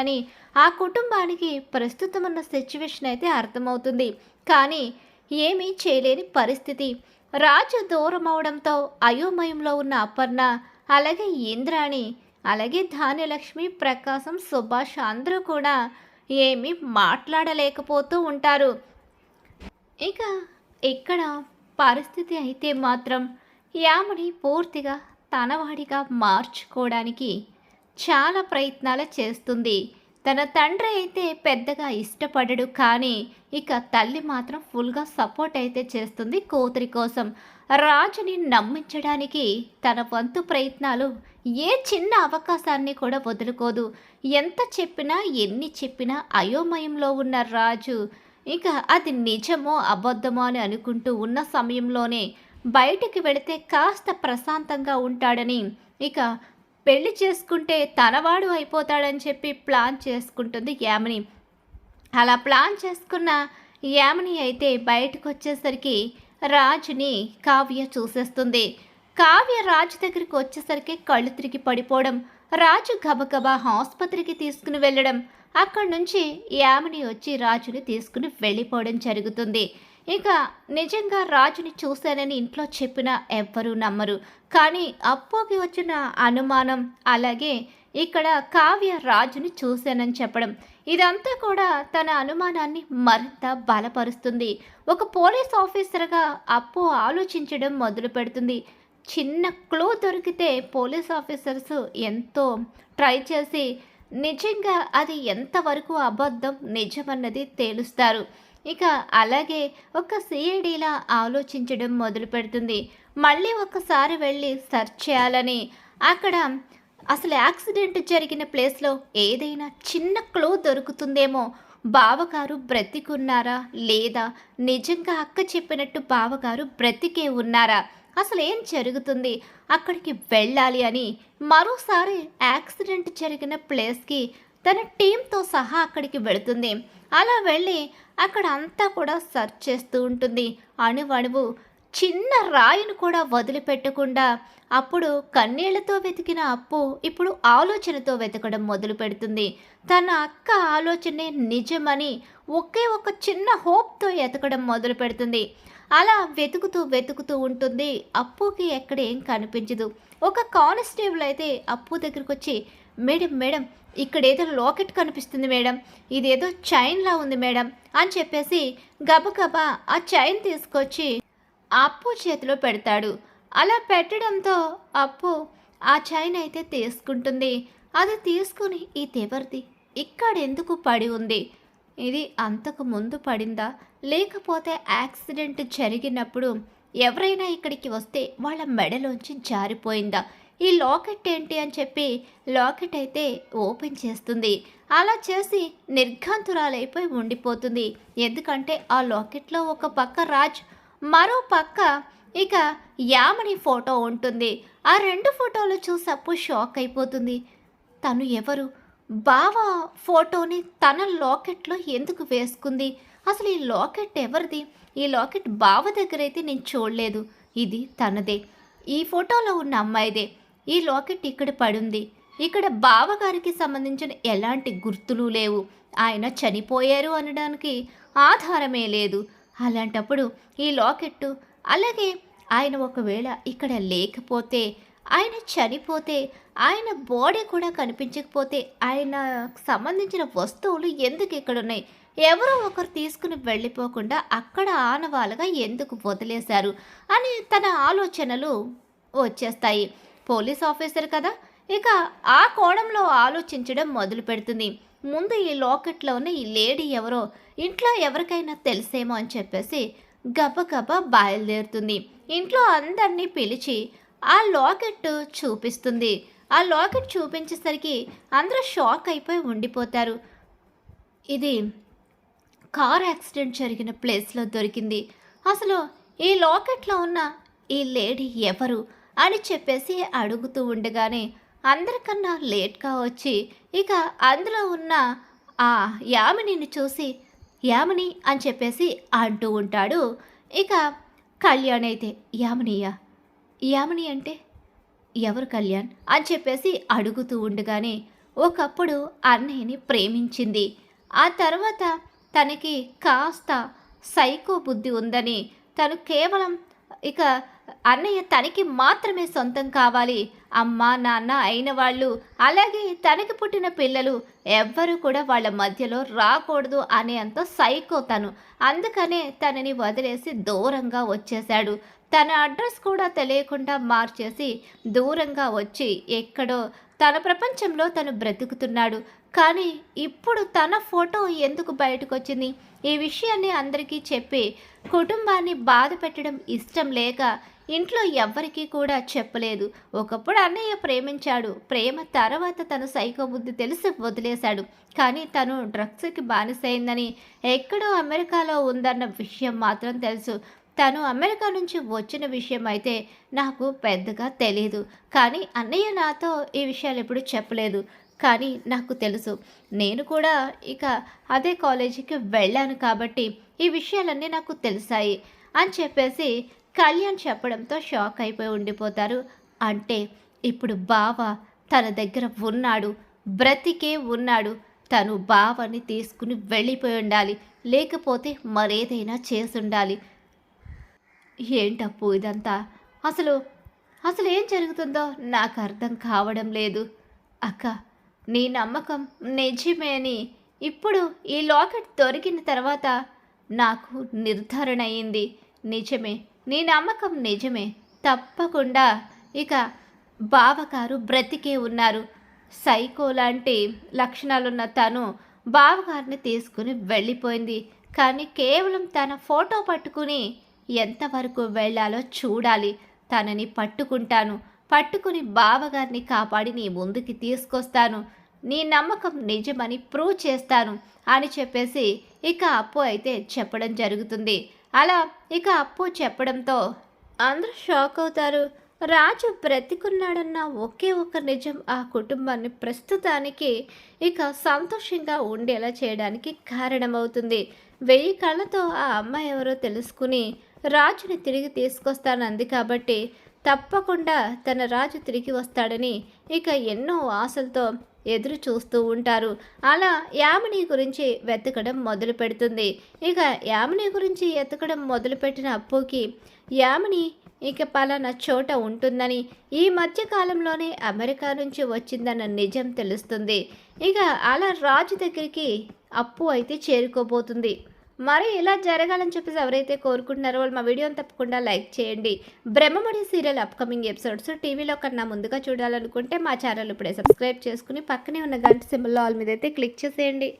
అని ఆ కుటుంబానికి ప్రస్తుతం ఉన్న సిచ్యువేషన్ అయితే అర్థమవుతుంది. కానీ ఏమీ చేయలేని పరిస్థితి. రాజు దూరం అవడంతో అయోమయంలో ఉన్న అపర్ణ అలాగే ఇంద్రాణి అలాగే ధాన్యలక్ష్మి ప్రకాశం సుభాష్ అందరూ కూడా ఏమీ మాట్లాడలేకపోతూ ఉంటారు. ఇక ఇక్కడ పరిస్థితి అయితే మాత్రం యామని పూర్తిగా తనవాడిగా మార్చుకోవడానికి చాలా ప్రయత్నాలు చేస్తుంది. తన తండ్రి అయితే పెద్దగా ఇష్టపడడు కానీ ఇక తల్లి మాత్రం ఫుల్గా సపోర్ట్ అయితే చేస్తుంది కూతురి కోసం. రాజుని నమ్మించడానికి తన వంతు ప్రయత్నాలు ఏ చిన్న అవకాశాన్ని కూడా వదులుకోదు. ఎంత చెప్పినా ఎన్ని చెప్పినా అయోమయంలో ఉన్న రాజు ఇక అది నిజమో అబద్ధమో అని అనుకుంటూ ఉన్న సమయంలోనే బయటికి వెళితే కాస్త ప్రశాంతంగా ఉంటాడని ఇక పెళ్ళి చేసుకుంటే తనవాడు అయిపోతాడని చెప్పి ప్లాన్ చేసుకుంటుంది యామిని. అలా ప్లాన్ చేసుకున్న యామిని అయితే బయటకు వచ్చేసరికి రాజుని కావ్య చూసేస్తుంది. కావ్య రాజు దగ్గరికి వచ్చేసరికి కళ్ళు తిరిగి పడిపోవడం రాజు గబగబా ఆసుపత్రికి తీసుకుని వెళ్ళడం అక్కడి నుంచి యామిని వచ్చి రాజుని తీసుకుని వెళ్ళిపోవడం జరుగుతుంది. ఇక నిజంగా రాజుని చూశానని ఇంట్లో చెప్పినా ఎవ్వరూ నమ్మరు. కానీ అప్పుకి వచ్చిన అనుమానం అలాగే ఇక్కడ కావ్య రాజుని చూశానని చెప్పడం. ఇదంతా కూడా తన అనుమానాన్ని మరింత బలపరుస్తుంది. ఒక పోలీస్ ఆఫీసర్గా అప్పు ఆలోచించడం మొదలు పెడుతుంది చిన్న క్లూ దొరికితే పోలీస్ ఆఫీసర్స్ ఎంతో ట్రై చేసి నిజంగా అది ఎంతవరకు అబద్ధం నిజమన్నది తేలుస్తారు. ఇక అలాగే ఒక సిఐడిలా ఆలోచించడం మొదలు పెడుతుంది. మళ్ళీ ఒకసారి వెళ్ళి సెర్చ్ చేయాలని. అక్కడ అసలు యాక్సిడెంట్ జరిగిన ప్లేస్లో ఏదైనా చిన్న క్లో దొరుకుతుందేమో. బావగారు బ్రతికున్నారా లేదా? నిజంగా అక్క చెప్పినట్టు బావగారు బ్రతికే ఉన్నారా? అసలు ఏం జరుగుతుంది? అక్కడికి వెళ్ళాలి అని మరోసారి యాక్సిడెంట్ జరిగిన ప్లేస్కి తన టీంతో సహా అక్కడికి వెళుతుంది. అలా వెళ్ళి అక్కడ అంతా కూడా సర్చ్ చేస్తూ ఉంటుంది. అణువణువు చిన్న రాయిని కూడా వదిలిపెట్టకుండా అప్పుడు కన్నీళ్ళతో వెతికిన అప్పు ఇప్పుడు ఆలోచనతో వెతకడం మొదలు పెడుతుంది తన అక్క ఆలోచనే నిజమని ఒకే ఒక చిన్న హోప్తో ఎతకడం మొదలు పెడుతుంది అలా వెతుకుతూ వెతుకుతూ ఉంటుంది. అప్పుకి ఎక్కడ ఏం కనిపించదు. ఒక కానిస్టేబుల్ అయితే అప్పు దగ్గరికి వచ్చి మేడం మేడం ఇక్కడ ఏదో లాకెట్ కనిపిస్తుంది మేడం. ఇదేదో చైన్లా ఉంది మేడం అని చెప్పేసి గబగబా ఆ చైన్ తీసుకొచ్చి అప్పు చేతిలో పెడతాడు. అలా పెట్టడంతో అప్పు ఆ చైన్ అయితే తీసుకుంటుంది. అది తీసుకుని ఈ తెవర్ది ఇక్కడ ఎందుకు పడి ఉంది? ఇది అంతకు ముందు పడిందా? లేకపోతే యాక్సిడెంట్ జరిగినప్పుడు ఎవరైనా ఇక్కడికి వస్తే వాళ్ళ మెడలోంచి జారిపోయిందా? ఈ లాకెట్ ఏంటి అని చెప్పి లాకెట్ అయితే ఓపెన్ చేస్తుంది. అలా చేసి నిర్ఘాంతురాలైపోయి ఉండిపోతుంది. ఎందుకంటే ఆ లాకెట్లో ఒక పక్క రాజ్ మరో పక్క ఇక యామని ఫోటో ఉంటుంది. ఆ రెండు ఫోటోలు చూసప్పు షాక్ అయిపోతుంది. తను ఎవరు? బావ ఫోటోని తన లాకెట్లో ఎందుకు వేసుకుంది? అసలు ఈ లాకెట్ ఎవరిది? ఈ లాకెట్ బావ దగ్గర అయితే నేను చూడలేదు. ఇది తనదే. ఈ ఫోటోలో ఉన్న అమ్మాయిదే. ఈ లాకెట్ ఇక్కడ పడుంది. ఇక్కడ బావగారికి సంబంధించిన ఎలాంటి గుర్తులు లేవు. ఆయన చనిపోయారు అనడానికి ఆధారమే లేదు. అలాంటప్పుడు ఈ లాకెట్టు అలాగే ఆయన ఒకవేళ ఇక్కడ లేకపోతే ఆయన చనిపోతే ఆయన బాడీ కూడా కనిపించకపోతే ఆయన సంబంధించిన వస్తువులు ఎందుకు ఇక్కడ ఉన్నాయి ఎవరో ఒకరు తీసుకుని వెళ్ళిపోకుండా అక్కడ ఆనవాలుగా ఎందుకు వదిలేశారు? అని తన ఆలోచనలు వచ్చేస్తాయి. పోలీస్ ఆఫీసర్ కదా? ఇక ఆ కోణంలో ఆలోచించడం మొదలు పెడుతుంది. ముందు ఈ లాకెట్లో ఉన్న ఈ లేడీ ఎవరో ఇంట్లో ఎవరికైనా తెలిసేమో అని చెప్పేసి గబగబ బయలుదేరుతుంది. ఇంట్లో అందరినీ పిలిచి ఆ లాకెట్ చూపిస్తుంది. ఆ లాకెట్ చూపించేసరికి అందరూ షాక్ అయిపోయి ఉండిపోతారు. ఇది కార్ యాక్సిడెంట్ జరిగిన ప్లేస్లో దొరికింది. అసలు ఈ లాకెట్లో ఉన్న ఈ లేడీ ఎవరు? అని చెప్పేసి అడుగుతూ ఉండగానే అందరికన్నా లేట్గా వచ్చి ఇక అందులో ఉన్న ఆ యామినిని చూసి యామిని అని చెప్పేసి అంటూ ఉంటాడు. ఇక కళ్యాణ్ అయితే యామినియా యామిని అంటే ఎవరు కళ్యాణ్? అని చెప్పేసి అడుగుతూ ఉండగానే ఒకప్పుడు అన్నయ్యని ప్రేమించింది. ఆ తర్వాత తనకి కాస్త సైకో బుద్ధి ఉందని తను కేవలం ఇక అన్నయ్య తనకి మాత్రమే సొంతం కావాలి. అమ్మ నాన్న అయిన వాళ్ళు అలాగే తనకి పుట్టిన పిల్లలు ఎవ్వరూ కూడా వాళ్ళ మధ్యలో రాకూడదు అనే అంత సైకో తను. అందుకనే తనని వదిలేసి దూరంగా వచ్చేశాడు. తన అడ్రస్ కూడా తెలియకుండా మార్చేసి దూరంగా వచ్చి ఎక్కడో తన ప్రపంచంలో తను బ్రతుకుతున్నాడు. కానీ ఇప్పుడు తన ఫోటో ఎందుకు బయటకు వచ్చింది ఈ విషయాన్ని అందరికీ చెప్పి కుటుంబాన్ని బాధ పెట్టడం ఇష్టం లేక ఇంట్లో ఎవ్వరికీ కూడా చెప్పలేదు. ఒకప్పుడు అన్నయ్య ప్రేమించాడు. ప్రేమ తర్వాత తను సైకో బుద్ధి తెలిసి వదిలేశాడు. కానీ తను డ్రగ్స్కి బానిసైందని ఎక్కడో అమెరికాలో ఉందన్న విషయం మాత్రం తెలుసు. తను అమెరికా నుంచి వచ్చిన విషయం అయితే నాకు పెద్దగా తెలియదు కానీ అన్నయ్య నాతో ఈ విషయాలు ఎప్పుడు చెప్పలేదు. కానీ నాకు తెలుసు. నేను కూడా ఇక అదే కాలేజీకి వెళ్ళాను కాబట్టి ఈ విషయాలన్నీ నాకు తెలిసాయి అని చెప్పేసి కళ్యాణ్ చెప్పడంతో షాక్ అయిపోయి ఉండిపోతారు. అంటే ఇప్పుడు బావ తన దగ్గర ఉన్నాడు. బ్రతికే ఉన్నాడు. తను బావని తీసుకుని వెళ్ళిపోయి ఉండాలి. లేకపోతే మరేదైనా చేసి ఉండాలి. ఏంటప్పు ఇదంతా? అసలు అసలు ఏం జరుగుతుందో నాకు అర్థం కావడం లేదు. అక్క నీ నమ్మకం నిజమే అని. ఇప్పుడు ఈ లాకెట్ దొరికిన తర్వాత నాకు నిర్ధారణ అయింది. నిజమే నీ నమ్మకం నిజమే. తప్పకుండా. ఇక బావగారు బ్రతికే ఉన్నారు. సైకో లాంటి లక్షణాలున్న తను బావగారిని తీసుకుని వెళ్ళిపోయింది. కానీ కేవలం తన ఫోటో పట్టుకుని ఎంతవరకు వెళ్ళాలో చూడాలి. తనని పట్టుకుంటాను. పట్టుకుని బావగారిని కాపాడి నీ ముందుకి తీసుకొస్తాను. నీ నమ్మకం నిజమని ప్రూవ్ చేస్తాను అని చెప్పేసి ఇక అప్పు అయితే చెప్పడం జరుగుతుంది. అలా ఇక అప్పు చెప్పడంతో అందరూ షాక్ అవుతారు. రాజు బ్రతికున్నాడన్న ఒకే ఒక నిజం ఆ కుటుంబాన్ని ప్రస్తుతానికి ఇక సంతోషంగా ఉండేలా చేయడానికి కారణమవుతుంది. వెయ్యి కళ్ళతో ఆ అమ్మాయి ఎవరో తెలుసుకుని రాజుని తిరిగి తీసుకొస్తానంది కాబట్టి తప్పకుండా తన రాజు తిరిగి వస్తాడని ఇక ఎన్నో ఆశలతో ఎదురు చూస్తూ ఉంటారు. అలా యామిని గురించి వెతకడం మొదలు పెడుతుంది. ఇక యామిని గురించి వెతకడం మొదలుపెట్టిన అప్పుకి యామిని ఇక పలానా చోట ఉంటుందని ఈ మధ్యకాలంలోనే అమెరికా నుంచి వచ్చిందన్న నిజం తెలుస్తుంది. ఇక అలా రాజు దగ్గరికి అప్పు అయితే చేరుకోబోతుంది. మరి ఇలా జరగాలని చెప్పేసి ఎవరైతే కోరుకుంటున్నారో వాళ్ళు మా వీడియోని తప్పకుండా లైక్ చేయండి. బ్రహ్మముడి సీరియల్ అప్కమింగ్ ఎపిసోడ్స్ టీవీలో కన్నా ముందుగా చూడాలనుకుంటే మా ఛానల్ ఇప్పుడే సబ్స్క్రైబ్ చేసుకుని పక్కనే ఉన్న గంట సింబల్లో ఆల్ మీద అయితే క్లిక్ చేసేయండి.